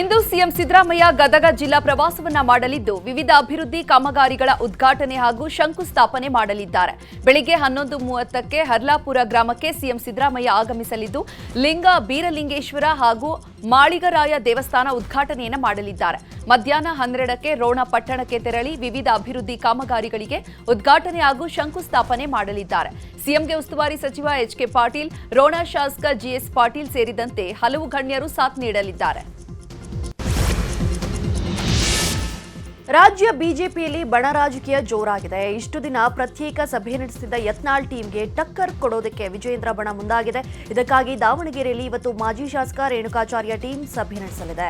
ಇಂದು CM Siddaramaiah Gadag ಜಿಲ್ಲಾ ಪ್ರವಾಸವನ್ನ ಮಾಡಲಿದ್ದು ವಿವಿಧ ಅಭಿವೃದ್ಧಿ ಕಾಮಗಾರಿಗಳ ಉದ್ಘಾಟನೆ ಹಾಗೂ ಶಂಕುಸ್ಥಾಪನೆ ಮಾಡಲಿದ್ದಾರೆ. ಬೆಳಿಗ್ಗೆ ಹನ್ನೊಂದು ಮೂವತ್ತಕ್ಕೆ ಹರ್ಲಾಪುರ ಗ್ರಾಮಕ್ಕೆ ಸಿಎಂ ಸಿದ್ದರಾಮಯ್ಯ ಆಗಮಿಸಲಿದ್ದು, ಲಿಂಗ ಬೀರಲಿಂಗೇಶ್ವರ ಹಾಗೂ ಮಾಳಿಗರಾಯ ದೇವಸ್ಥಾನ ಉದ್ಘಾಟನೆಯನ್ನು ಮಾಡಲಿದ್ದಾರೆ. ಮಧ್ಯಾಹ್ನ ಹನ್ನೆರಡಕ್ಕೆ ರೋಣ ಪಟ್ಟಣಕ್ಕೆ ತೆರಳಿ ವಿವಿಧ ಅಭಿವೃದ್ಧಿ ಕಾಮಗಾರಿಗಳಿಗೆ ಉದ್ಘಾಟನೆ ಹಾಗೂ ಶಂಕುಸ್ಥಾಪನೆ ಮಾಡಲಿದ್ದಾರೆ. ಸಿಎಂಗೆ ಉಸ್ತುವಾರಿ ಸಚಿವ ಎಚ್ಕೆ ಪಾಟೀಲ್, ರೋಣ ಶಾಸಕ ಜಿಎಸ್ ಪಾಟೀಲ್ ಸೇರಿದಂತೆ ಹಲವು ಗಣ್ಯರು ಸಾಥ್ ನೀಡಲಿದ್ದಾರೆ. ರಾಜ್ಯ ಬಿಜೆಪಿಯಲ್ಲಿ ಬಣ ರಾಜಕೀಯ ಜೋರಾಗಿದೆ. ಇಷ್ಟು ದಿನ ಪ್ರತ್ಯೇಕ ಸಭೆ ನಡೆಸಿದ್ದ ಯತ್ನಾಳ್ ಟೀಮ್ಗೆ ಟಕ್ಕರ್ ಕೊಡೋದಕ್ಕೆ ವಿಜಯೇಂದ್ರ ಬಣ ಮುಂದಾಗಿದೆ. ಇದಕ್ಕಾಗಿ ದಾವಣಗೆರೆಯಲ್ಲಿ ಇವತ್ತು ಮಾಜಿ ಶಾಸಕ ರೇಣುಕಾಚಾರ್ಯ ಟೀಮ್ ಸಭೆ ನಡೆಸಲಿದೆ.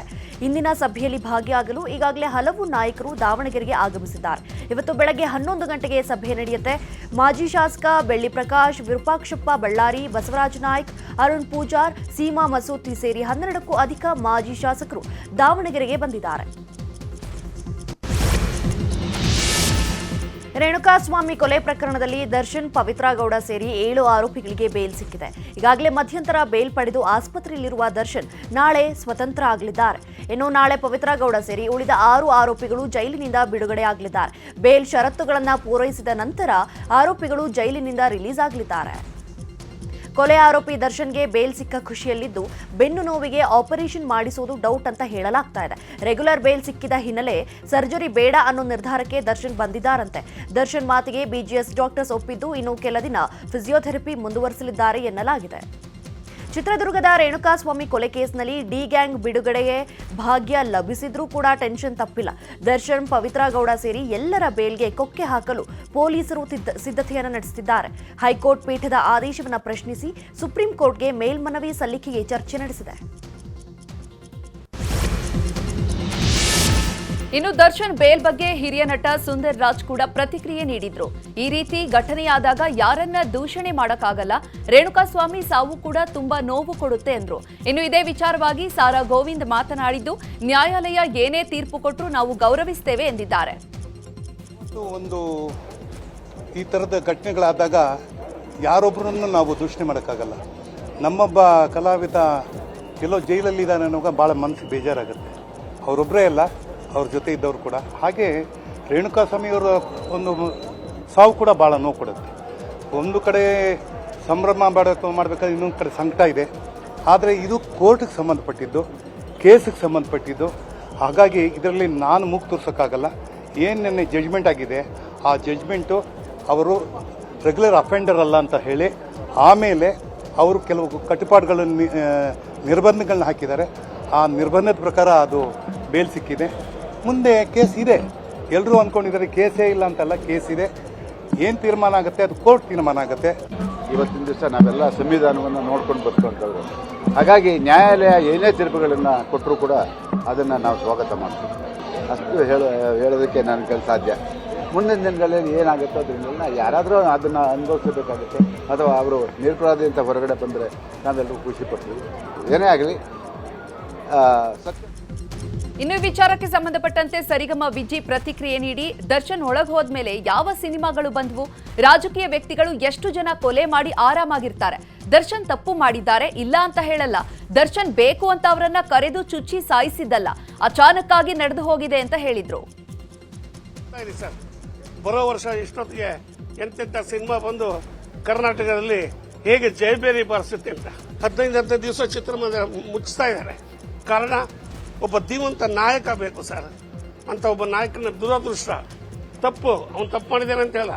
ಇಂದಿನ ಸಭೆಯಲ್ಲಿ ಭಾಗಿಯಾಗಲು ಈಗಾಗಲೇ ಹಲವು ನಾಯಕರು ದಾವಣಗೆರೆಗೆ ಆಗಮಿಸಿದ್ದಾರೆ. ಇವತ್ತು ಬೆಳಗ್ಗೆ ಹನ್ನೊಂದು ಗಂಟೆಗೆ ಸಭೆ ನಡೆಯುತ್ತೆ. ಮಾಜಿ ಶಾಸಕ ಬೆಳ್ಳಿ ಪ್ರಕಾಶ್, ವಿರೂಪಾಕ್ಷಪ್ಪ ಬಳ್ಳಾರಿ, ಬಸವರಾಜ ನಾಯ್ಕ್, ಅರುಣ್ ಪೂಜಾರ್, ಸೀಮಾ ಮಸೂತಿ ಸೇರಿ ಹನ್ನೆರಡಕ್ಕೂ ಅಧಿಕ ಮಾಜಿ ಶಾಸಕರು ದಾವಣಗೆರೆಗೆ ಬಂದಿದ್ದಾರೆ. ರೇಣುಕಾಸ್ವಾಮಿ ಕೊಲೆ ಪ್ರಕರಣದಲ್ಲಿ ದರ್ಶನ್ ಪವಿತ್ರಾಗೌಡ ಸೇರಿ ಏಳು ಆರೋಪಿಗಳಿಗೆ ಬೇಲ್ ಸಿಕ್ಕಿದೆ. ಈಗಾಗಲೇ ಮಧ್ಯಂತರ ಬೇಲ್ ಪಡೆದು ಆಸ್ಪತ್ರೆಯಲ್ಲಿರುವ ದರ್ಶನ್ ನಾಳೆ ಸ್ವತಂತ್ರ ಆಗಲಿದ್ದಾರೆ. ಇನ್ನು ನಾಳೆ ಪವಿತ್ರಾಗೌಡ ಸೇರಿ ಉಳಿದ ಆರು ಆರೋಪಿಗಳು ಜೈಲಿನಿಂದ ಬಿಡುಗಡೆ ಆಗಲಿದ್ದಾರೆ. ಬೇಲ್ ಷರತ್ತುಗಳನ್ನು ಪೂರೈಸಿದ ನಂತರ ಆರೋಪಿಗಳು ಜೈಲಿನಿಂದ ರಿಲೀಸ್ ಆಗಲಿದ್ದಾರೆ. ಕೊಲೆ ಆರೋಪಿ ದರ್ಶನ್ಗೆ ಬೇಲ್ ಸಿಕ್ಕ ಖುಷಿಯಲ್ಲಿದ್ದು, ಬೆನ್ನು ನೋವಿಗೆ ಆಪರೇಷನ್ ಮಾಡಿಸೋದು ಡೌಟ್ ಅಂತ ಹೇಳಲಾಗ್ತಾ ಇದೆ. ರೆಗ್ಯುಲರ್ ಬೇಲ್ ಸಿಕ್ಕಿದ ಹಿನ್ನೆಲೆ ಸರ್ಜರಿ ಬೇಡ ಅನ್ನೋ ನಿರ್ಧಾರಕ್ಕೆ ದರ್ಶನ್ ಬಂದಿದ್ದಾರಂತೆ. ದರ್ಶನ್ ಮಾತಿಗೆ ಬಿಜಿಎಸ್ ಡಾಕ್ಟರ್ಸ್ ಒಪ್ಪಿದ್ದು, ಇನ್ನು ಕೆಲ ದಿನ ಫಿಸಿಯೋಥೆರಪಿ ಮುಂದುವರಿಸಲಿದ್ದಾರೆ ಎನ್ನಲಾಗಿದೆ. ಚಿತ್ರದುರ್ಗದ ರೇಣುಕಾಸ್ವಾಮಿ ಕೊಲೆ ಕೇಸ್ನಲ್ಲಿ ಡಿ ಗ್ಯಾಂಗ್ ಬಿಡುಗಡೆಗೆ ಭಾಗ್ಯ ಲಭಿಸಿದ್ರೂ ಕೂಡ ಟೆನ್ಷನ್ ತಪ್ಪಿಲ್ಲ. ದರ್ಶನ್, ಪವಿತ್ರ ಗೌಡ ಸೇರಿ ಎಲ್ಲರ ಬೇಲ್ಗೆ ಕೊಕ್ಕೆ ಹಾಕಲು ಪೊಲೀಸರು ಸಿದ್ಧತೆಯನ್ನು ನಡೆಸುತ್ತಿದ್ದಾರೆ ಹೈಕೋರ್ಟ್ ಪೀಠದ ಆದೇಶವನ್ನು ಪ್ರಶ್ನಿಸಿ ಸುಪ್ರೀಂ ಕೋರ್ಟ್ಗೆ ಮೇಲ್ಮನವಿ ಸಲ್ಲಿಕೆಗೆ ಚರ್ಚೆ ನಡೆಸಿದೆ. ಇನ್ನು ದರ್ಶನ್ ಬೇಲ್ ಬಗ್ಗೆ ಹಿರಿಯ ನಟ ಸುಂದರ್ ರಾಜ್ ಕೂಡ ಪ್ರತಿಕ್ರಿಯೆ ನೀಡಿದ್ರು. ಈ ರೀತಿ ಘಟನೆಯಾದಾಗ ಯಾರನ್ನ ದೂಷಣೆ ಮಾಡಕ್ಕಾಗಲ್ಲ, ರೇಣುಕಾಸ್ವಾಮಿ ಸಾವು ಕೂಡ ತುಂಬಾ ನೋವು ಕೊಡುತ್ತೆ ಎಂದ್ರು ಇನ್ನು ಇದೇ ವಿಚಾರವಾಗಿ ಸಾರಾ ಗೋವಿಂದ್ ಮಾತನಾಡಿದ್ದು, ನ್ಯಾಯಾಲಯ ಏನೇ ತೀರ್ಪು ಕೊಟ್ಟರು ನಾವು ಗೌರವಿಸ್ತೇವೆ ಎಂದಿದ್ದಾರೆ. ಒಂದು ಈ ಥರದ ಘಟನೆಗಳಾದಾಗ ಯಾರೊಬ್ಬರನ್ನು ನಾವು ದೂಷಣೆ ಮಾಡೋಕ್ಕಾಗಲ್ಲ. ನಮ್ಮೊಬ್ಬ ಕಲಾವಿದ ಎಲ್ಲೋ ಜೈಲಲ್ಲಿದ್ದಾನೆ ಅನ್ನೋವಾಗ ಭಾಳ ಮನಸ್ಸು ಬೇಜಾರಾಗುತ್ತೆ. ಅವರೊಬ್ಬರೇ ಅಲ್ಲ ಅವ್ರ ಜೊತೆ ಇದ್ದವರು ಕೂಡ. ಹಾಗೆ ರೇಣುಕಾಸ್ವಾಮಿಯವರ ಒಂದು ಸಾವು ಕೂಡ ಭಾಳ ನೋವು ಕೊಡುತ್ತೆ. ಒಂದು ಕಡೆ ಸಂಭ್ರಮ ಮಾಡಬೇಕು ಮಾಡಬೇಕಾದ್ರೆ ಇನ್ನೊಂದು ಕಡೆ ಸಂಕಟ ಇದೆ. ಆದರೆ ಇದು ಕೋರ್ಟಿಗೆ ಸಂಬಂಧಪಟ್ಟಿದ್ದು, ಕೇಸಿಗೆ ಸಂಬಂಧಪಟ್ಟಿದ್ದು. ಹಾಗಾಗಿ ಇದರಲ್ಲಿ ನಾನು ಮೂಗು ತೋರ್ಸೋಕ್ಕಾಗಲ್ಲ. ಏನು ನೆನ್ನೆ ಜಡ್ಜ್ಮೆಂಟ್ ಆಗಿದೆ, ಆ ಜಡ್ಜ್ಮೆಂಟು ಅವರು ರೆಗ್ಯುಲರ್ ಅಫೆಂಡರ್ ಅಲ್ಲ ಅಂತ ಹೇಳಿ, ಆಮೇಲೆ ಅವರು ಕೆಲವು ಕಟ್ಟುಪಾಡುಗಳನ್ನು ನಿರ್ಬಂಧಗಳನ್ನ ಹಾಕಿದ್ದಾರೆ. ಆ ನಿರ್ಬಂಧದ ಪ್ರಕಾರ ಅದು ಬೇಲ್ ಸಿಕ್ಕಿದೆ. ಮುಂದೆ ಕೇಸ್ ಇದೆ. ಎಲ್ಲರೂ ಅಂದ್ಕೊಂಡಿದ್ದಾರೆ ಕೇಸೇ ಇಲ್ಲ ಅಂತಲ್ಲ, ಕೇಸ್ ಇದೆ. ಏನು ತೀರ್ಮಾನ ಆಗುತ್ತೆ? ಅದು ಕೋರ್ಟ್ ತೀರ್ಮಾನ ಆಗುತ್ತೆ. ಇವತ್ತಿನ ದಿವಸ ನಾವೆಲ್ಲ ಸಂವಿಧಾನವನ್ನು ನೋಡ್ಕೊಂಡು ಬರ್ತಕ್ಕಂಥದ್ದು ಹಾಗಾಗಿ ನ್ಯಾಯಾಲಯ ಏನೇ ತೀರ್ಪುಗಳನ್ನು ಕೊಟ್ಟರೂ ಕೂಡ ಅದನ್ನು ನಾವು ಸ್ವಾಗತ ಮಾಡ್ತೀವಿ. ಅಷ್ಟು ಹೇಳ, ಹೇಳೋದಕ್ಕೆ ನನ್ನ ಕೆಲಸ ಸಾಧ್ಯ. ಮುಂದಿನ ದಿನಗಳಲ್ಲಿ ಏನಾಗುತ್ತೋ ಅದರಿಂದ ಯಾರಾದರೂ ಅದನ್ನು ಅನುಭವಿಸಬೇಕಾಗುತ್ತೆ. ಅಥವಾ ಅವರು ನಿರ್ಪರಾಧಿ ಅಂತ ಹೊರಗಡೆ ಬಂದರೆ ನಾವೆಲ್ಲರೂ ಖುಷಿ ಪಡ್ತೀವಿ. ಏನೇ ಆಗಲಿ ಸತ್ಯ. ಇನ್ನು ವಿಚಾರಕ್ಕೆ ಸಂಬಂಧಪಟ್ಟಂತೆ ಸರಿಗಮ ವಿಜಿ ಪ್ರತಿಕ್ರಿಯೆ ನೀಡಿ ದರ್ಶನ್ ಒಳಗ್ ಹೋದ್ಮೇಲೆ ಯಾವ ಸಿನಿಮಾಗಳು ಬಂದವು? ರಾಜಕೀಯ ವ್ಯಕ್ತಿಗಳು ಎಷ್ಟು ಜನ ಕೊಲೆ ಮಾಡಿ ಆರಾಮಾಗಿರ್ತಾರೆ? ದರ್ಶನ್ ತಪ್ಪು ಮಾಡಿದ್ದಾರೆ, ಇಲ್ಲ ಅಂತ ಹೇಳಲ್ಲ. ದರ್ಶನ್ ಬೇಕು ಅಂತ ಅವರನ್ನ ಕರೆದು ಚುಚ್ಚಿ ಸಾಯಿಸಿದ್ದಲ್ಲ. ಅಚಾನಕ್ಕಾಗಿ ನಡೆದು ಹೋಗಿದೆ ಅಂತ ಹೇಳಿದ್ರು. ಬರೋ ವರ್ಷ ಇಷ್ಟೊತ್ತಿಗೆ ಎಂತೆಂಥ ಸಿನಿಮಾ ಬಂದು ಕರ್ನಾಟಕದಲ್ಲಿ ಹೇಗೆ ಜೈಬೇರಿ ಬಾರಿಸುತ್ತೆ ಅಂತ. ಹದಿನೈದು ಹದಿನೈದು ದಿವಸ ಚಿತ್ರಮಂದಿರ ಮುಚ್ಚಿಸ್ತಾ ಇದ್ದಾರೆ. ಕಾರಣ ಒಬ್ಬ ಧೀಮಂತ ನಾಯಕ ಬೇಕು ಸರ್. ಅಂತ ಒಬ್ಬ ನಾಯಕನ ದುರದೃಷ್ಟ. ತಪ್ಪು. ಅವನು ತಪ್ಪು ಮಾಡಿದ್ದಾನೆ ಅಂತ ಹೇಳ.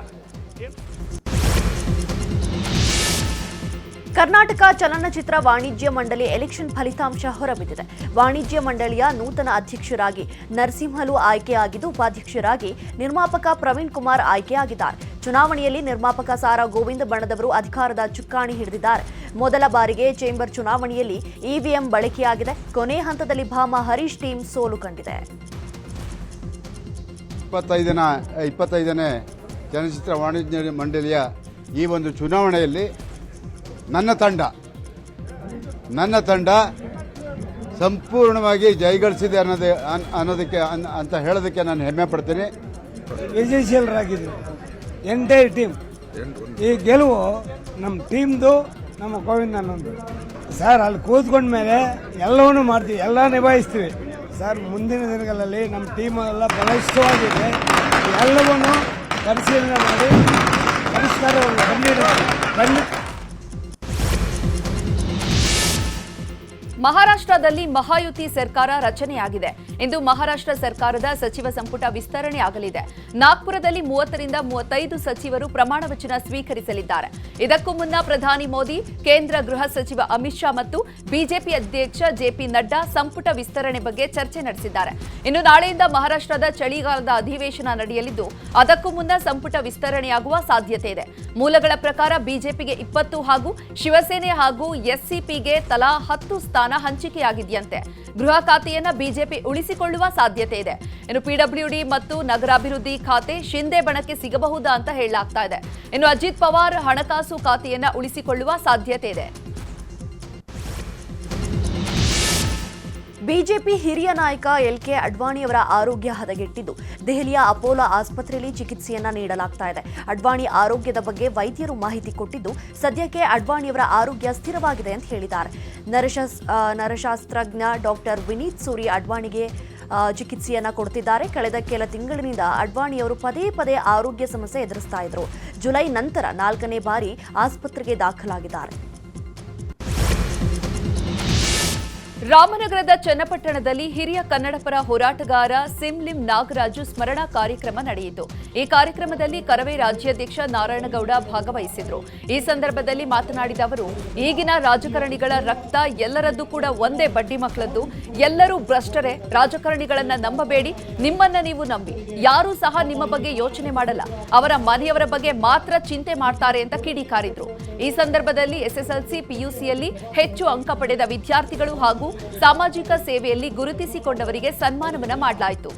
ಕರ್ನಾಟಕ ಚಲನಚಿತ್ರ ವಾಣಿಜ್ಯ ಮಂಡಳಿ ಎಲೆಕ್ಷನ್ ಫಲಿತಾಂಶ ಹೊರಬಿದ್ದಿದೆ. ವಾಣಿಜ್ಯ ಮಂಡಳಿಯ ನೂತನ ಅಧ್ಯಕ್ಷರಾಗಿ ನರಸಿಂಹಲು ಆಯ್ಕೆಯಾಗಿದ್ದು, ಉಪಾಧ್ಯಕ್ಷರಾಗಿ ನಿರ್ಮಾಪಕ ಪ್ರವೀಣ್ ಕುಮಾರ್ ಆಯ್ಕೆಯಾಗಿದ್ದಾರೆ. ಚುನಾವಣೆಯಲ್ಲಿ ನಿರ್ಮಾಪಕ ಸಾರಾ ಗೋವಿಂದ ಬಣದವರು ಅಧಿಕಾರದ ಚುಕ್ಕಾಣಿ ಹಿಡಿದಿದ್ದಾರೆ. ಮೊದಲ ಬಾರಿಗೆ ಚೇಂಬರ್ ಚುನಾವಣೆಯಲ್ಲಿ ಇವಿಎಂ ಬಳಕೆಯಾಗಿದೆ. ಕೊನೆ ಹಂತದಲ್ಲಿ ಭಾಮ ಹರೀಶ್ ಟೀಮ್ ಸೋಲು ಕಂಡಿದೆ. ಇಪ್ಪತ್ತೈದನ ಚಲನಚಿತ್ರ ವಾಣಿಜ್ಯ ಮಂಡಳಿಯ ಈ ಒಂದು ಚುನಾವಣೆಯಲ್ಲಿ ನನ್ನ ತಂಡ. ನನ್ನ ತಂಡ ಸಂಪೂರ್ಣವಾಗಿ ಜಯಗಳಿಸಿದೆ ಅನ್ನೋದೇ ಅನ್- ಅನ್ನೋದಕ್ಕೆ ಅನ್- ಅಂತ ಹೇಳೋದಕ್ಕೆ ನಾನು ಹೆಮ್ಮೆ ಪಡ್ತೀನಿ. ವಿಜಯಶೀಲರಾಗಿದ್ವಿ ಎಂಟೈರ್ ಟೀಮ್ ಈ ಗೆಲುವು ನಮ್ಮ ಟೀಮ್ದು ನಮ್ಮ ಗೋವಿಂದನೊಂದು ಸರ್ ಅಲ್ಲಿ ಕೂತ್ಕೊಂಡ ಮೇಲೆ ಎಲ್ಲವನ್ನೂ ಮಾಡ್ತೀವಿ, ಎಲ್ಲ ನಿಭಾಯಿಸ್ತೀವಿ. ಸರ್ ಮುಂದಿನ ದಿನಗಳಲ್ಲಿ ನಮ್ಮ ಟೀಮ್ ಎಲ್ಲ ಬಲಿಷ್ಠವಾಗಿದೆ ಎಲ್ಲವನ್ನು ಪರಿಶೀಲನೆ ಮಾಡಿ ಪರಿಷ್ಕಾರ ಬಂದಿರೋ ಖಂಡಿತ ಮಹಾರಾಷ್ಟ್ರದಲ್ಲಿ ಮಹಾಯುತಿ ಸರ್ಕಾರ ರಚನೆಯಾಗಿದೆ. ಇಂದು ಮಹಾರಾಷ್ಟ್ರ ಸರ್ಕಾರದ ಸಚಿವ ಸಂಪುಟ ವಿಸ್ತರಣೆ ಆಗಲಿದೆ. ನಾಗ್ಪುರದಲ್ಲಿ ಮೂವತ್ತರಿಂದ ಮೂವತ್ತೈದು ಸಚಿವರು ಪ್ರಮಾಣ ವಚನ ಸ್ವೀಕರಿಸಲಿದ್ದಾರೆ. ಇದಕ್ಕೂ ಮುನ್ನ ಪ್ರಧಾನಿ ಮೋದಿ, ಕೇಂದ್ರ ಗೃಹ ಸಚಿವ ಅಮಿತ್ ಶಾ ಮತ್ತು ಬಿಜೆಪಿ ಅಧ್ಯಕ್ಷ ಜೆಪಿ ನಡ್ಡಾ ಸಂಪುಟ ವಿಸ್ತರಣೆ ಬಗ್ಗೆ ಚರ್ಚೆ ನಡೆಸಿದ್ದಾರೆ. ಇನ್ನು ನಾಳೆಯಿಂದ ಮಹಾರಾಷ್ಟ್ರದ ಚಳಿಗಾಲದ ಅಧಿವೇಶನ ನಡೆಯಲಿದ್ದು, ಅದಕ್ಕೂ ಮುನ್ನ ಸಂಪುಟ ವಿಸ್ತರಣೆಯಾಗುವ ಸಾಧ್ಯತೆ ಇದೆ. ಮೂಲಗಳ ಪ್ರಕಾರ ಬಿಜೆಪಿಗೆ ಇಪ್ಪತ್ತು ಹಾಗೂ ಶಿವಸೇನೆ ಹಾಗೂ ಎಸ್ಸಿಪಿಗೆ ತಲಾ ಹತ್ತು ಸ್ಥಾನ ಹಂಚಿಕೆಯಾಗಿದೆಯಂತೆ. ಗೃಹ ಖಾತೆಯನ್ನ ಬಿಜೆಪಿ ಉಳಿಸಿಕೊಳ್ಳುವ ಸಾಧ್ಯತೆ ಇದೆ. ಇನ್ನು ಪಿಡಬ್ಲ್ಯೂಡಿ ಮತ್ತು ನಗರಾಭಿವೃದ್ಧಿ ಖಾತೆ ಶಿಂದೆ ಬಣಕ್ಕೆ ಸಿಗಬಹುದಾ ಅಂತ ಹೇಳಲಾಗ್ತಾ ಇದೆ. ಇನ್ನು ಅಜಿತ್ ಪವಾರ್ ಹಣಕಾಸು ಖಾತೆಯನ್ನ ಉಳಿಸಿಕೊಳ್ಳುವ ಸಾಧ್ಯತೆ ಇದೆ. ಬಿಜೆಪಿ ಹಿರಿಯ ನಾಯಕ ಎಲ್ ಕೆ ಅಡ್ವಾಣಿಯವರ ಆರೋಗ್ಯ ಹದಗೆಟ್ಟಿದ್ದು. ದೆಹಲಿಯ ಅಪೋಲೋ ಆಸ್ಪತ್ರೆಯಲ್ಲಿ ಚಿಕಿತ್ಸೆಯನ್ನ ನೀಡಲಾಗ್ತಾ ಇದೆ. ಅಡ್ವಾಣಿ ಆರೋಗ್ಯದ ಬಗ್ಗೆ ವೈದ್ಯರು ಮಾಹಿತಿ ಕೊಟ್ಟಿದ್ದು, ಸದ್ಯಕ್ಕೆ ಅಡ್ವಾಣಿಯವರ ಆರೋಗ್ಯ ಸ್ಥಿರವಾಗಿದೆ ಅಂತ ಹೇಳಿದ್ದಾರೆ. ನರಶಾಸ್ ನರಶಾಸ್ತ್ರಜ್ಞ ಡಾಕ್ಟರ್ ವಿನೀತ್ ಸೂರಿ ಅಡ್ವಾಣಿಗೆ ಚಿಕಿತ್ಸೆಯನ್ನ ಕೊಡ್ತಿದ್ದಾರೆ. ಕಳೆದ ಕೆಲ ತಿಂಗಳಿನಿಂದ ಅಡ್ವಾಣಿಯವರು ಪದೇ ಪದೇ ಆರೋಗ್ಯ ಸಮಸ್ಯೆ ಎದುರಿಸ್ತಾ ಇದ್ರು. ಜುಲೈ ನಂತರ ನಾಲ್ಕನೇ ಬಾರಿ ಆಸ್ಪತ್ರೆಗೆ ದಾಖಲಾಗಿದ್ದಾರೆ. ರಾಮನಗರದ ಚನ್ನಪಟ್ಟಣದಲ್ಲಿ ಹಿರಿಯ ಕನ್ನಡಪರ ಹೋರಾಟಗಾರ ಸಿಂಲಿಂ ನಾಗರಾಜು ಸ್ಮರಣಾ ಕಾರ್ಯಕ್ರಮ ನಡೆಯಿತು. ಈ ಕಾರ್ಯಕ್ರಮದಲ್ಲಿ ಕರವೇ ರಾಜ್ಯಾಧ್ಯಕ್ಷ ನಾರಾಯಣಗೌಡ ಭಾಗವಹಿಸಿದ್ರು. ಈ ಸಂದರ್ಭದಲ್ಲಿ ಮಾತನಾಡಿದ ಅವರು, ಈಗಿನ ರಾಜಕಾರಣಿಗಳ ರಕ್ತ ಎಲ್ಲರದ್ದು ಕೂಡ ಒಂದೇ ಬಡ್ಡಿ ಮಕ್ಕಳದ್ದು. ಎಲ್ಲರೂ ಭ್ರಷ್ಟರೇ, ರಾಜಕಾರಣಿಗಳನ್ನ ನಂಬಬೇಡಿ, ನಿಮ್ಮನ್ನ ನೀವು ನಂಬಿ. ಯಾರೂ ಸಹ ನಿಮ್ಮ ಬಗ್ಗೆ ಯೋಚನೆ ಮಾಡಲ್ಲ. ಅವರ ಮನೆಯವರ ಬಗ್ಗೆ ಮಾತ್ರ ಚಿಂತೆ ಮಾಡ್ತಾರೆ ಅಂತ ಕಿಡಿಕಾರಿದ್ರು. ಈ ಸಂದರ್ಭದಲ್ಲಿ ಎಸ್ಎಸ್ಎಲ್ಸಿ ಪಿಯುಸಿಯಲ್ಲಿ ಹೆಚ್ಚು ಅಂಕ ಪಡೆದ ವಿದ್ಯಾರ್ಥಿಗಳು ಹಾಗೂ ಸಾಮಾಜಿಕ ಸೇವೆಯಲ್ಲಿ ಗುರುತಿಸಿಕೊಂಡವರಿಗೆ ಸನ್ಮಾನವನ್ನ ಮಾಡಲಾಯಿತು.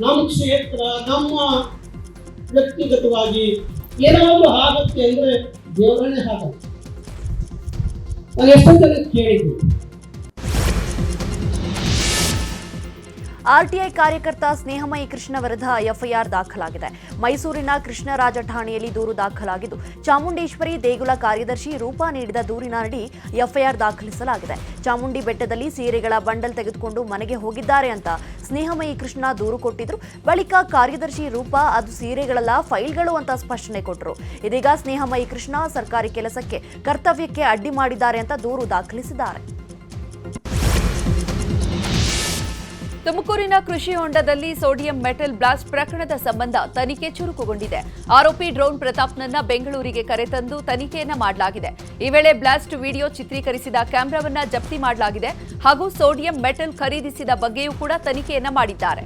ನಮ್ಮ ಕ್ಷೇತ್ರ ವ್ಯಕ್ತಿಗತವಾಗಿ ಏನಾದರೂ ಆಗುತ್ತೆ ಅಂದ್ರೆ ದೇವರನ್ನೇ ಆಗಲ್ಲ ನಾನು ಎಷ್ಟೋ ಆರ್ಟಿಐ ಕಾರ್ಯಕರ್ತ ಸ್ನೇಹಮಯಿ ಕೃಷ್ಣ ವಿರುದ್ಧ ಎಫ್ಐಆರ್ ದಾಖಲಾಗಿದೆ. ಮೈಸೂರಿನ ಕೃಷ್ಣರಾಜ ಠಾಣೆಯಲ್ಲಿ ದೂರು ದಾಖಲಾಗಿದ್ದು, ಚಾಮುಂಡೇಶ್ವರಿ ದೇಗುಲ ಕಾರ್ಯದರ್ಶಿ ರೂಪಾ ನೀಡಿದ ದೂರಿನಡಿ ಎಫ್ಐಆರ್ ದಾಖಲಿಸಲಾಗಿದೆ. ಚಾಮುಂಡಿ ಬೆಟ್ಟದಲ್ಲಿ ಸೀರೆಗಳ ಬಂಡಲ್ ತೆಗೆದುಕೊಂಡು ಮನೆಗೆ ಹೋಗಿದ್ದಾರೆ ಅಂತ ಸ್ನೇಹಮಯಿ ಕೃಷ್ಣ ದೂರು ಕೊಟ್ಟಿದ್ರು. ಬಳಿಕ ಕಾರ್ಯದರ್ಶಿ ರೂಪಾ, ಅದು ಸೀರೆಗಳಲ್ಲ, ಫೈಲ್ಗಳು ಅಂತ ಸ್ಪಷ್ಟನೆ ಕೊಟ್ಟರು ಇದೀಗ ಸ್ನೇಹಮಯಿ ಕೃಷ್ಣ ಸರ್ಕಾರಿ ಕೆಲಸಕ್ಕೆ, ಕರ್ತವ್ಯಕ್ಕೆ ಅಡ್ಡಿ ಮಾಡಿದ್ದಾರೆ ಅಂತ ದೂರು ದಾಖಲಿಸಿದ್ದಾರೆ. ತುಮಕೂರಿನ ಕೃಷಿ ಹೊಂಡದಲ್ಲಿ ಸೋಡಿಯಂ ಮೆಟಲ್ ಬ್ಲಾಸ್ಟ್ ಪ್ರಕರಣದ ಸಂಬಂಧ ತನಿಖೆ ಚುರುಕುಗೊಂಡಿದೆ. ಆರೋಪಿ ಡ್ರೋನ್ ಪ್ರತಾಪ್ನನ್ನ ಬೆಂಗಳೂರಿಗೆ ಕರೆತಂದು ತನಿಖೆಯನ್ನ ಮಾಡಲಾಗಿದೆ. ಈ ವೇಳೆ ಬ್ಲಾಸ್ಟ್ ವಿಡಿಯೋ ಚಿತ್ರೀಕರಿಸಿದ ಕ್ಯಾಮೆರಾವನ್ನ ಜಪ್ತಿ ಮಾಡಲಾಗಿದೆ ಹಾಗೂ ಸೋಡಿಯಂ ಮೆಟಲ್ ಖರೀದಿಸಿದ ಬಗ್ಗೆಯೂ ಕೂಡ ತನಿಖೆಯನ್ನ ಮಾಡಿದ್ದಾರೆ.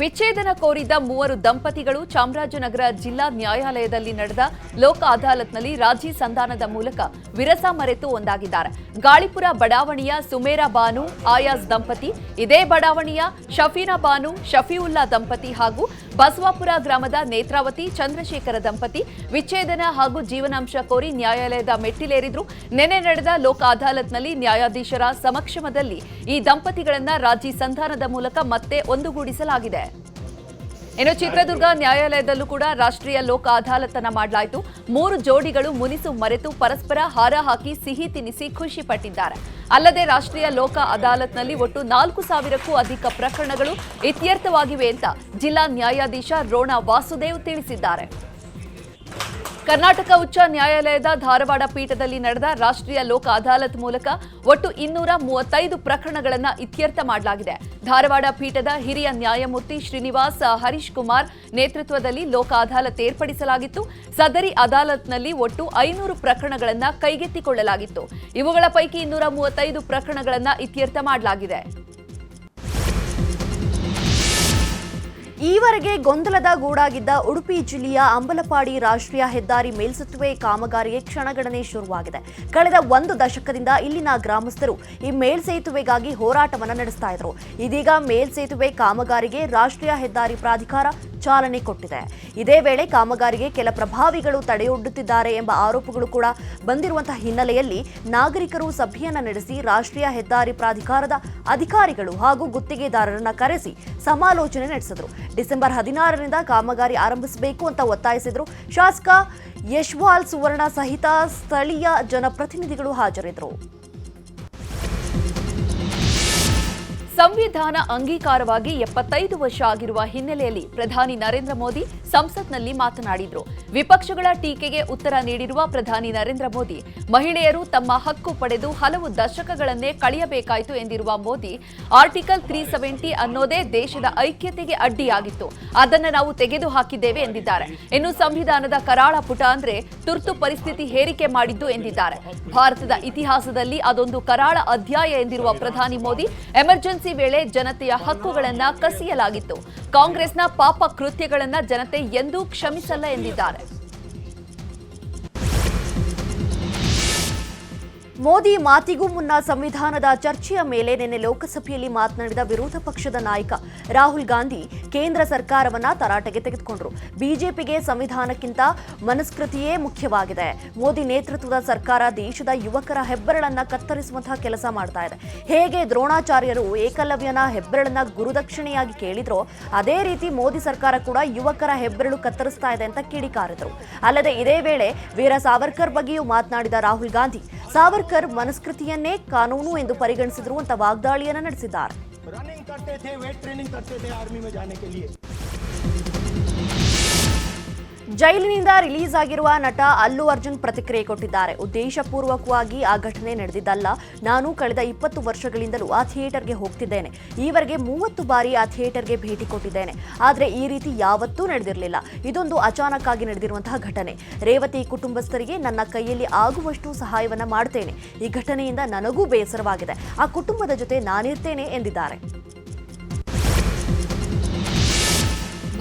ವಿಚ್ಛೇದನ ಕೋರಿದ್ದ ಮೂವರು ದಂಪತಿಗಳು ಚಾಮರಾಜನಗರ ಜಿಲ್ಲಾ ನ್ಯಾಯಾಲಯದಲ್ಲಿ ನಡೆದ ಲೋಕ ಅದಾಲತ್ನಲ್ಲಿ ರಾಜಿ ಸಂಧಾನದ ಮೂಲಕ ವಿರಸ ಮರೆತು ಒಂದಾಗಿದ್ದಾರೆ. ಗಾಳಿಪುರ ಬಡಾವಣೆಯ ಸುಮೇರಾ ಬಾನು, ಆಯಾಸ್ ದಂಪತಿ, ಇದೇ ಬಡಾವಣೆಯ ಶಫೀನಾ ಬಾನು, ಶಫೀವುಲ್ಲಾ ದಂಪತಿ ಹಾಗೂ ಬಸವಾಪುರ ಗ್ರಾಮದ ನೇತ್ರಾವತಿ ಚಂದ್ರಶೇಖರ ದಂಪತಿ ವಿಚ್ಛೇದನ ಹಾಗೂ ಜೀವನಾಂಶ ಕೋರಿ ನ್ಯಾಯಾಲಯದ ಮೆಟ್ಟಿಲೇರಿದ್ರು. ನಿನ್ನೆ ನಡೆದ ಲೋಕ ಅದಾಲತ್ನಲ್ಲಿ ನ್ಯಾಯಾಧೀಶರ ಸಮಕ್ಷಮದಲ್ಲಿ ಈ ದಂಪತಿಗಳನ್ನ ರಾಜಿ ಸಂಧಾನದ ಮೂಲಕ ಮತ್ತೆ ಒಂದುಗೂಡಿಸಲಾಗಿದೆ. ಇನ್ನು ಚಿತ್ರದುರ್ಗ ನ್ಯಾಯಾಲಯದಲ್ಲೂ ಕೂಡ ರಾಷ್ಟ್ರೀಯ ಲೋಕ ಅದಾಲತನ ಮಾಡಲಾಯಿತು. ಮೂರು ಜೋಡಿಗಳು ಮುನಿಸು ಮರೆತು ಪರಸ್ಪರ ಹಾರ ಹಾಕಿ ಸಿಹಿ ತಿನ್ನಿಸಿ ಖುಷಿ ಪಟ್ಟಿದ್ದಾರೆ. ಅಲ್ಲದೆ ರಾಷ್ಟ್ರೀಯ ಲೋಕ ಅದಾಲತ್ನಲ್ಲಿ ಒಟ್ಟು ನಾಲ್ಕು ಸಾವಿರಕ್ಕೂ ಅಧಿಕ ಪ್ರಕರಣಗಳು ಇತ್ಯರ್ಥವಾಗಿವೆ ಅಂತ ಜಿಲ್ಲಾ ನ್ಯಾಯಾಧೀಶ ರೋಣ ವಾಸುದೇವ್ ತಿಳಿಸಿದ್ದಾರೆ. ಕರ್ನಾಟಕ ಉಚ್ಚ ನ್ಯಾಯಾಲಯದ ಧಾರವಾಡ ಪೀಠದಲ್ಲಿ ನಡೆದ ರಾಷ್ಟ್ರೀಯ ಲೋಕ ಅದಾಲತ್ ಮೂಲಕ ಒಟ್ಟು ಇನ್ನೂರ ಮೂವತ್ತೈದು ಪ್ರಕರಣಗಳನ್ನು ಇತ್ಯರ್ಥ ಮಾಡಲಾಗಿದೆ. ಧಾರವಾಡ ಪೀಠದ ಹಿರಿಯ ನ್ಯಾಯಮೂರ್ತಿ ಶ್ರೀನಿವಾಸ್ ಹರೀಶ್ ಕುಮಾರ್ ನೇತೃತ್ವದಲ್ಲಿ ಲೋಕ ಅದಾಲತ್ ಏರ್ಪಡಿಸಲಾಗಿತ್ತು. ಸದರಿ ಅದಾಲತ್ನಲ್ಲಿ ಒಟ್ಟು ಐನೂರು ಪ್ರಕರಣಗಳನ್ನು ಕೈಗೆತ್ತಿಕೊಳ್ಳಲಾಗಿತ್ತು. ಇವುಗಳ ಪೈಕಿ ಇನ್ನೂರ ಮೂವತ್ತೈದು ಪ್ರಕರಣಗಳನ್ನು ಇತ್ಯರ್ಥ ಮಾಡಲಾಗಿದೆ. ಈವರೆಗೆ ಗೊಂದಲದ ಗೂಡಾಗಿದ್ದ ಉಡುಪಿ ಜಿಲ್ಲೆಯ ಅಂಬಲಪಾಡಿ ರಾಷ್ಟ್ರೀಯ ಹೆದ್ದಾರಿ ಮೇಲ್ಸೇತುವೆ ಕಾಮಗಾರಿಗೆ ಕ್ಷಣಗಣನೆ ಶುರುವಾಗಿದೆ. ಕಳೆದ ಒಂದು ದಶಕದಿಂದ ಇಲ್ಲಿನ ಗ್ರಾಮಸ್ಥರು ಈ ಮೇಲ್ಸೇತುವೆಗಾಗಿ ಹೋರಾಟವನ್ನು ನಡೆಸ್ತಾ ಇದ್ರು. ಇದೀಗ ಮೇಲ್ಸೇತುವೆ ಕಾಮಗಾರಿಗೆ ರಾಷ್ಟ್ರೀಯ ಹೆದ್ದಾರಿ ಪ್ರಾಧಿಕಾರ ಚಾಲನೆ ಕೊಟ್ಟಿದೆ. ಇದೇ ವೇಳೆ ಕಾಮಗಾರಿಗೆ ಕೆಲ ಪ್ರಭಾವಿಗಳು ತಡೆಯೊಡ್ಡುತ್ತಿದ್ದಾರೆ ಎಂಬ ಆರೋಪಗಳು ಕೂಡ ಬಂದಿರುವಂತಹ ಹಿನ್ನೆಲೆಯಲ್ಲಿ ನಾಗರಿಕರು ಸಭೆಯನ್ನ ನಡೆಸಿ ರಾಷ್ಟ್ರೀಯ ಹೆದ್ದಾರಿ ಪ್ರಾಧಿಕಾರದ ಅಧಿಕಾರಿಗಳು ಹಾಗೂ ಗುತ್ತಿಗೆದಾರರನ್ನ ಕರೆಸಿ ಸಮಾಲೋಚನೆ ನಡೆಸಿದರು. ಡಿಸೆಂಬರ್ ಹದಿನಾರರಿಂದ ಕಾಮಗಾರಿ ಆರಂಭಿಸಬೇಕು ಅಂತ ಒತ್ತಾಯಿಸಿದ್ರು. ಶಾಸಕ ಯಶ್ವಾಲ್ ಸುವರ್ಣ ಸಹಿತ ಸ್ಥಳೀಯ ಜನಪ್ರತಿನಿಧಿಗಳು ಹಾಜರಿದ್ದರು ಸಂವಿಧಾನ ಅಂಗೀಕಾರವಾಗಿ ಎಪ್ಪತ್ತೈದು ವರ್ಷ ಆಗಿರುವ ಹಿನ್ನೆಲೆಯಲ್ಲಿ ಪ್ರಧಾನಿ ನರೇಂದ್ರ ಮೋದಿ ಸಂಸತ್ನಲ್ಲಿ ಮಾತನಾಡಿದ್ರು. ವಿಪಕ್ಷಗಳ ಟೀಕೆಗೆ ಉತ್ತರ ನೀಡಿರುವ ಪ್ರಧಾನಿ ನರೇಂದ್ರ ಮೋದಿ, ಮಹಿಳೆಯರು ತಮ್ಮ ಹಕ್ಕು ಪಡೆದು ಹಲವು ದಶಕಗಳನ್ನೇ ಕಳೆಯಬೇಕಾಯಿತು ಎಂದಿರುವ ಮೋದಿ, ಆರ್ಟಿಕಲ್ ತ್ರೀ ಸೆವೆಂಟಿ ಅನ್ನೋದೇ ದೇಶದ ಐಕ್ಯತೆಗೆ ಅಡ್ಡಿಯಾಗಿತ್ತು. ಅದನ್ನು ನಾವು ತೆಗೆದು ಹಾಕಿದ್ದೇವೆ ಎಂದಿದ್ದಾರೆ. ಇನ್ನು ಸಂವಿಧಾನದ ಕರಾಳ ಪುಟ ಅಂದ್ರೆ ತುರ್ತು ಪರಿಸ್ಥಿತಿ ಹೇರಿಕೆ ಮಾಡಿದ್ದು ಎಂದಿದ್ದಾರೆ. ಭಾರತದ ಇತಿಹಾಸದಲ್ಲಿ ಅದೊಂದು ಕರಾಳ ಅಧ್ಯಾಯ ಎಂದಿರುವ ಪ್ರಧಾನಿ ಮೋದಿ, ಎಮರ್ಜೆನ್ಸಿ ವೇಳೆ ಜನತೆಯ ಹಕ್ಕುಗಳನ್ನ ಕಸಿಯಲಾಗಿತ್ತು. ಕಾಂಗ್ರೆಸ್ನ ಪಾಪ ಕೃತ್ಯಗಳನ್ನ ಜನತೆ ಎಂದೂ ಕ್ಷಮಿಸಲ್ಲ ಎಂದಿದ್ದಾರೆ. ಮೋದಿ ಮಾತಿಗೂ ಮುನ್ನ ಸಂವಿಧಾನದ ಚರ್ಚೆಯ ಮೇಲೆ ನಿನ್ನೆ ಲೋಕಸಭೆಯಲ್ಲಿ ಮಾತನಾಡಿದ ವಿರೋಧ ಪಕ್ಷದ ನಾಯಕ ರಾಹುಲ್ ಗಾಂಧಿ ಕೇಂದ್ರ ಸರ್ಕಾರವನ್ನ ತರಾಟೆಗೆ ತೆಗೆದುಕೊಂಡರು. ಬಿಜೆಪಿಗೆ ಸಂವಿಧಾನಕ್ಕಿಂತ ಮನಸ್ಕೃತಿಯೇ ಮುಖ್ಯವಾಗಿದೆ. ಮೋದಿ ನೇತೃತ್ವದ ಸರ್ಕಾರ ದೇಶದ ಯುವಕರ ಹೆಬ್ಬೆರಳನ್ನ ಕತ್ತರಿಸುವಂತಹ ಕೆಲಸ ಮಾಡ್ತಾ ಇದೆ. ಹೇಗೆ ದ್ರೋಣಾಚಾರ್ಯರು ಏಕಲವ್ಯನ ಹೆಬ್ಬೆರಳನ್ನ ಗುರುದಕ್ಷಿಣೆಯಾಗಿ ಕೇಳಿದ್ರೋ, ಅದೇ ರೀತಿ ಮೋದಿ ಸರ್ಕಾರ ಕೂಡ ಯುವಕರ ಹೆಬ್ಬೆರಳು ಕತ್ತರಿಸ್ತಾ ಇದೆ ಅಂತ ಕಿಡಿಕಾರಿದರು. ಅಲ್ಲದೆ ಇದೇ ವೇಳೆ ವೀರ ಸಾವರ್ಕರ್ ಬಗ್ಗೆಯೂ ಮಾತನಾಡಿದ ರಾಹುಲ್ ಗಾಂಧಿ, ಸಾವರ್ಕರ್ ಮನುಸ್ಕೃತಿಯನ್ನೇ ಕಾನೂನು ಎಂದು ಪರಿಗಣಿಸಿದ್ರು ಅಂತ ವಾಗ್ದಾಳಿಯನ್ನ ನಡೆಸಿದ್ದಾರೆ. ಜೈಲಿನಿಂದ ರಿಲೀಸ್ ಆಗಿರುವ ನಟ ಅಲ್ಲು ಅರ್ಜುನ್ ಪ್ರತಿಕ್ರಿಯೆ ಕೊಟ್ಟಿದ್ದಾರೆ. ಉದ್ದೇಶಪೂರ್ವಕವಾಗಿ ಆ ಘಟನೆ ನಡೆದಿದ್ದಲ್ಲ. ನಾನು ಕಳೆದ ಇಪ್ಪತ್ತು ವರ್ಷಗಳಿಂದಲೂ ಆ ಥಿಯೇಟರ್ಗೆ ಹೋಗ್ತಿದ್ದೇನೆ. ಈವರೆಗೆ ಮೂವತ್ತು ಬಾರಿ ಆ ಥಿಯೇಟರ್ಗೆ ಭೇಟಿ ಕೊಟ್ಟಿದ್ದೇನೆ. ಆದರೆ ಈ ರೀತಿ ಯಾವತ್ತೂ ನಡೆದಿರಲಿಲ್ಲ. ಇದೊಂದು ಅಚಾನಕ್ ಆಗಿ ನಡೆದಿರುವಂತಹ ಘಟನೆ. ರೇವತಿ ಕುಟುಂಬಸ್ಥರಿಗೆ ನನ್ನ ಕೈಯಲ್ಲಿ ಆಗುವಷ್ಟು ಸಹಾಯವನ್ನ ಮಾಡ್ತೇನೆ. ಈ ಘಟನೆಯಿಂದ ನನಗೂ ಬೇಸರವಾಗಿದೆ. ಆ ಕುಟುಂಬದ ಜೊತೆ ನಾನಿರ್ತೇನೆ ಎಂದಿದ್ದಾರೆ.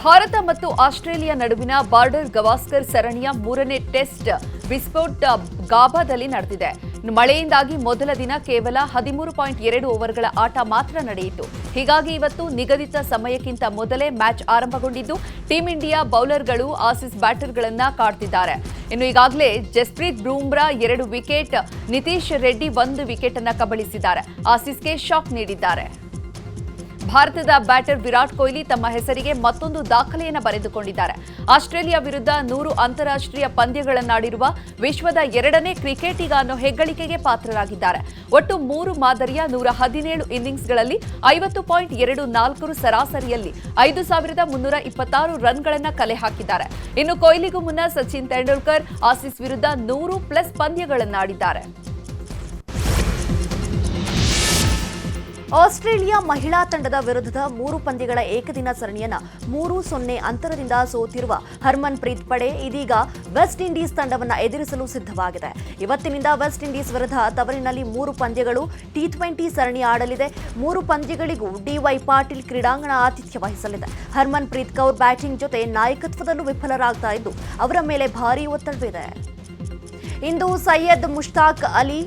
ಭಾರತ ಮತ್ತು ಆಸ್ಟ್ರೇಲಿಯಾ ನಡುವಿನ ಬಾರ್ಡರ್ ಗವಾಸ್ಕರ್ ಸರಣಿಯ ಮೂರನೇ ಟೆಸ್ಟ್ ವಿಸ್ಫೋಟ್ ಗಾಬಾದಲ್ಲಿ ನಡೆದಿದೆ. ಮಳೆಯಿಂದಾಗಿ ಮೊದಲ ದಿನ ಕೇವಲ ಹದಿಮೂರು ಪಾಯಿಂಟ್ ಎರಡು ಓವರ್ಗಳ ಆಟ ಮಾತ್ರ ನಡೆಯಿತು. ಹೀಗಾಗಿ ಇವತ್ತು ನಿಗದಿತ ಸಮಯಕ್ಕಿಂತ ಮೊದಲೇ ಮ್ಯಾಚ್ ಆರಂಭಗೊಂಡಿದ್ದು, ಟೀಂ ಇಂಡಿಯಾ ಬೌಲರ್ಗಳು ಆಸಿಸ್ ಬ್ಯಾಟರ್ಗಳನ್ನು ಕಾಡ್ತಿದ್ದಾರೆ. ಇನ್ನು ಈಗಾಗಲೇ ಜಸ್ಪ್ರೀತ್ ಬೂಮ್ರಾ ಎರಡು ವಿಕೆಟ್, ನಿತೀಶ್ ರೆಡ್ಡಿ ಒಂದು ವಿಕೆಟ್ ಅನ್ನು ಕಬಳಿಸಿದ್ದಾರೆ. ಆಸಿಸ್ಗೆ ಶಾಕ್ ನೀಡಿದ್ದಾರೆ. ಭಾರತದ ಬ್ಯಾಟರ್ ವಿರಾಟ್ ಕೊಹ್ಲಿ ತಮ್ಮ ಹೆಸರಿಗೆ ಮತ್ತೊಂದು ದಾಖಲೆಯನ್ನು ಬರೆದುಕೊಂಡಿದ್ದಾರೆ. ಆಸ್ಟ್ರೇಲಿಯಾ ವಿರುದ್ಧ ನೂರು ಅಂತಾರಾಷ್ಟ್ರೀಯ ಪಂದ್ಯಗಳನ್ನಾಡಿರುವ ವಿಶ್ವದ ಎರಡನೇ ಕ್ರಿಕೆಟಿಗ ಅನ್ನೋ ಹೆಗ್ಗಳಿಕೆಗೆ ಪಾತ್ರರಾಗಿದ್ದಾರೆ. ಒಟ್ಟು ಮೂರು ಮಾದರಿಯ ನೂರ ಹದಿನೇಳು ಇನ್ನಿಂಗ್ಸ್ಗಳಲ್ಲಿ ಐವತ್ತು ಪಾಯಿಂಟ್ ಎರಡು ನಾಲ್ಕು ಸರಾಸರಿಯಲ್ಲಿ ಐದು ಸಾವಿರದ ಮುನ್ನೂರ ಇಪ್ಪತ್ತಾರು ರನ್ಗಳನ್ನು ಕಲೆ ಹಾಕಿದ್ದಾರೆ. ಇನ್ನು ಕೊಹ್ಲಿಗೂ ಮುನ್ನ ಸಚಿನ್ ತೆಂಡೂಲ್ಕರ್ ಆಸೀಸ್ ವಿರುದ್ಧ ನೂರು ಪ್ಲಸ್ ಪಂದ್ಯಗಳನ್ನಾಡಿದ್ದಾರೆ. ಆಸ್ಟ್ರೇಲಿಯಾ ಮಹಿಳಾ ತಂಡದ ವಿರುದ್ಧದ ಮೂರು ಪಂದ್ಯಗಳ ಏಕದಿನ ಸರಣಿಯನ್ನ ಮೂರು ಸೊನ್ನೆ ಅಂತರದಿಂದ ಸೋತಿರುವ ಹರ್ಮನ್ ಪ್ರೀತ್ ಪಡೆ ಇದೀಗ ವೆಸ್ಟ್ ಇಂಡೀಸ್ ತಂಡವನ್ನು ಎದುರಿಸಲು ಸಿದ್ಧವಾಗಿದೆ. ಇವತ್ತಿನಿಂದ ವೆಸ್ಟ್ ಇಂಡೀಸ್ ವಿರುದ್ಧ ತವರಿನಲ್ಲಿ ಮೂರು ಪಂದ್ಯಗಳು ಟಿ ಟ್ವೆಂಟಿ ಸರಣಿ ಆಡಲಿದೆ. ಮೂರು ಪಂದ್ಯಗಳಿಗೂ ಡಿವೈ ಪಾಟೀಲ್ ಕ್ರೀಡಾಂಗಣ ಆತಿಥ್ಯ ವಹಿಸಲಿದೆ. ಹರ್ಮನ್ ಪ್ರೀತ್ ಕೌರ್ ಬ್ಯಾಟಿಂಗ್ ಜೊತೆ ನಾಯಕತ್ವದಲ್ಲೂ ವಿಫಲರಾಗ್ತಾ ಇದ್ದು, ಅವರ ಮೇಲೆ ಭಾರೀ ಒತ್ತಡವಿದೆ. ಇಂದು ಸೈಯದ್ ಮುಷ್ತಾಕ್ ಅಲಿ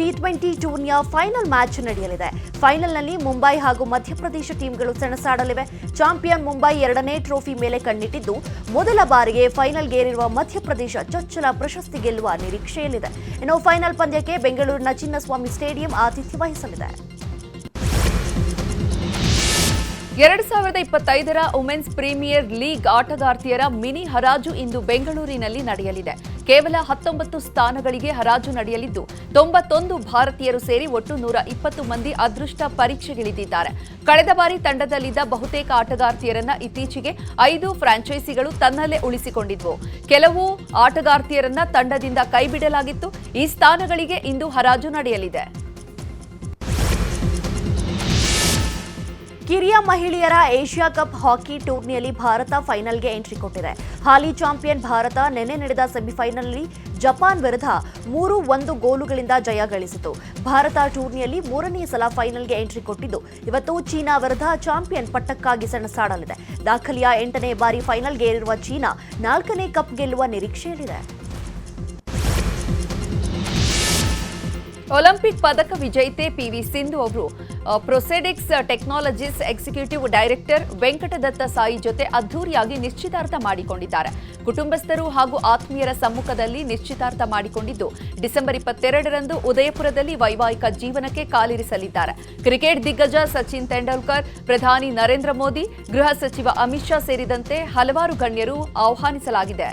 ಟಿ ಟ್ವೆಂಟಿ ಟೂರ್ನಿಯ ಫೈನಲ್ ಮ್ಯಾಚ್ ನಡೆಯಲಿದೆ. ಫೈನಲ್ನಲ್ಲಿ ಮುಂಬೈ ಹಾಗೂ ಮಧ್ಯಪ್ರದೇಶ ಟೀಮ್ಗಳು ಸೆಣಸಾಡಲಿವೆ. ಚಾಂಪಿಯನ್ ಮುಂಬೈ ಎರಡನೇ ಟ್ರೋಫಿ ಮೇಲೆ ಕಣ್ಣಿಟ್ಟಿದ್ದು, ಮೊದಲ ಬಾರಿಗೆ ಫೈನಲ್ ಫೈನಲ್ಗೇರಿರುವ ಮಧ್ಯಪ್ರದೇಶ ಚೊಚ್ಚಲ ಪ್ರಶಸ್ತಿ ಗೆಲ್ಲುವ ನಿರೀಕ್ಷೆಯಲ್ಲಿದೆ. ಇನ್ನು ಫೈನಲ್ ಪಂದ್ಯಕ್ಕೆ ಬೆಂಗಳೂರಿನ ಚಿನ್ನಸ್ವಾಮಿ ಸ್ಟೇಡಿಯಂ ಆತಿಥ್ಯ ವಹಿಸಲಿದೆ. ಎರಡು ಸಾವಿರದ ಇಪ್ಪತ್ತೈದರ ವುಮೆನ್ಸ್ ಪ್ರೀಮಿಯರ್ ಲೀಗ್ ಆಟಗಾರ್ತಿಯರ ಮಿನಿ ಹರಾಜು ಇಂದು ಬೆಂಗಳೂರಿನಲ್ಲಿ ನಡೆಯಲಿದೆ. ಕೇವಲ ಹತ್ತೊಂಬತ್ತು ಸ್ಥಾನಗಳಿಗೆ ಹರಾಜು ನಡೆಯಲಿದ್ದು, ತೊಂಬತ್ತೊಂದು ಭಾರತೀಯರು ಸೇರಿ ಒಟ್ಟು ನೂರ ಇಪ್ಪತ್ತು ಮಂದಿ ಅದೃಷ್ಟ ಪರೀಕ್ಷೆಗಿಳಿದಿದ್ದಾರೆ. ಕಳೆದ ಬಾರಿ ತಂಡದಲ್ಲಿದ್ದ ಬಹುತೇಕ ಆಟಗಾರ್ತಿಯರನ್ನ ಇತ್ತೀಚೆಗೆ ಐದು ಫ್ರಾಂಚೈಸಿಗಳು ತನ್ನಲ್ಲೇ ಉಳಿಸಿಕೊಂಡಿದ್ವು. ಕೆಲವು ಆಟಗಾರ್ತಿಯರನ್ನ ತಂಡದಿಂದ ಕೈಬಿಡಲಾಗಿತ್ತು. ಈ ಸ್ಥಾನಗಳಿಗೆ ಇಂದು ಹರಾಜು ನಡೆಯಲಿದೆ. ಕಿರಿಯ ಮಹಿಳೆಯರ ಏಷ್ಯಾ ಕಪ್ ಹಾಕಿ ಟೂರ್ನಿಯಲ್ಲಿ ಭಾರತ ಫೈನಲ್ಗೆ ಎಂಟ್ರಿ ಕೊಟ್ಟಿದೆ. ಹಾಲಿ ಚಾಂಪಿಯನ್ ಭಾರತ ನಿನ್ನೆ ನಡೆದ ಸೆಮಿಫೈನಲ್ನಲ್ಲಿ ಜಪಾನ್ ವಿರುದ್ಧ ಮೂರು ಒಂದು ಗೋಲುಗಳಿಂದ ಜಯ ಗಳಿಸಿತು. ಭಾರತ ಟೂರ್ನಿಯಲ್ಲಿ ಮೂರನೇ ಸಲ ಫೈನಲ್ಗೆ ಎಂಟ್ರಿ ಕೊಟ್ಟಿದ್ದು. ಇವತ್ತು ಚೀನಾ ವಿರುದ್ಧ ಚಾಂಪಿಯನ್ ಪಟ್ಟಕ್ಕಾಗಿ ಸೆಣಸಾಡಲಿದೆ. ದಾಖಲೆಯ ಎಂಟನೇ ಬಾರಿ ಫೈನಲ್ಗೆ ಏರಿರುವ ಚೀನಾ ನಾಲ್ಕನೇ ಕಪ್ ಗೆಲ್ಲುವ ನಿರೀಕ್ಷೆಯಲ್ಲಿದೆ ಒಲಿಂಪಿಕ್ ಪದಕ ವಿಜೇತೆ ಪಿವಿ ಸಿಂಧು ಅವರು Posidex technologies executive director Venkatadatta Sai ಜೊತೆ ಅದ್ದೂರಿಯಾಗಿ ನಿಶ್ಚಿತಾರ್ಥ ಮಾಡಿಕೊಂಡಿದ್ದಾರೆ. ಕುಟುಂಬಸ್ಥರು ಹಾಗೂ ಆತ್ಮೀಯರ ಸಮ್ಮುಖದಲ್ಲಿ ನಿಶ್ಚಿತಾರ್ಥ ಮಾಡಿಕೊಂಡಿದ್ದು, ಡಿಸೆಂಬರ್ ಇಪ್ಪತ್ತೆರಡರಂದು ಉದಯಪುರದಲ್ಲಿ ವೈವಾಹಿಕ ಜೀವನಕ್ಕೆ ಕಾಲಿರಿಸಲಿದ್ದಾರೆ. ಕ್ರಿಕೆಟ್ ದಿಗ್ಗಜ ಸಚಿನ್ ತೆಂಡೂಲ್ಕರ್, ಪ್ರಧಾನಿ ನರೇಂದ್ರ ಮೋದಿ, ಗೃಹ ಸಚಿವ ಅಮಿತ್ ಶಾ ಸೇರಿದಂತೆ ಹಲವಾರು ಗಣ್ಯರು ಆಹ್ವಾನಿಸಲಾಗಿದೆ.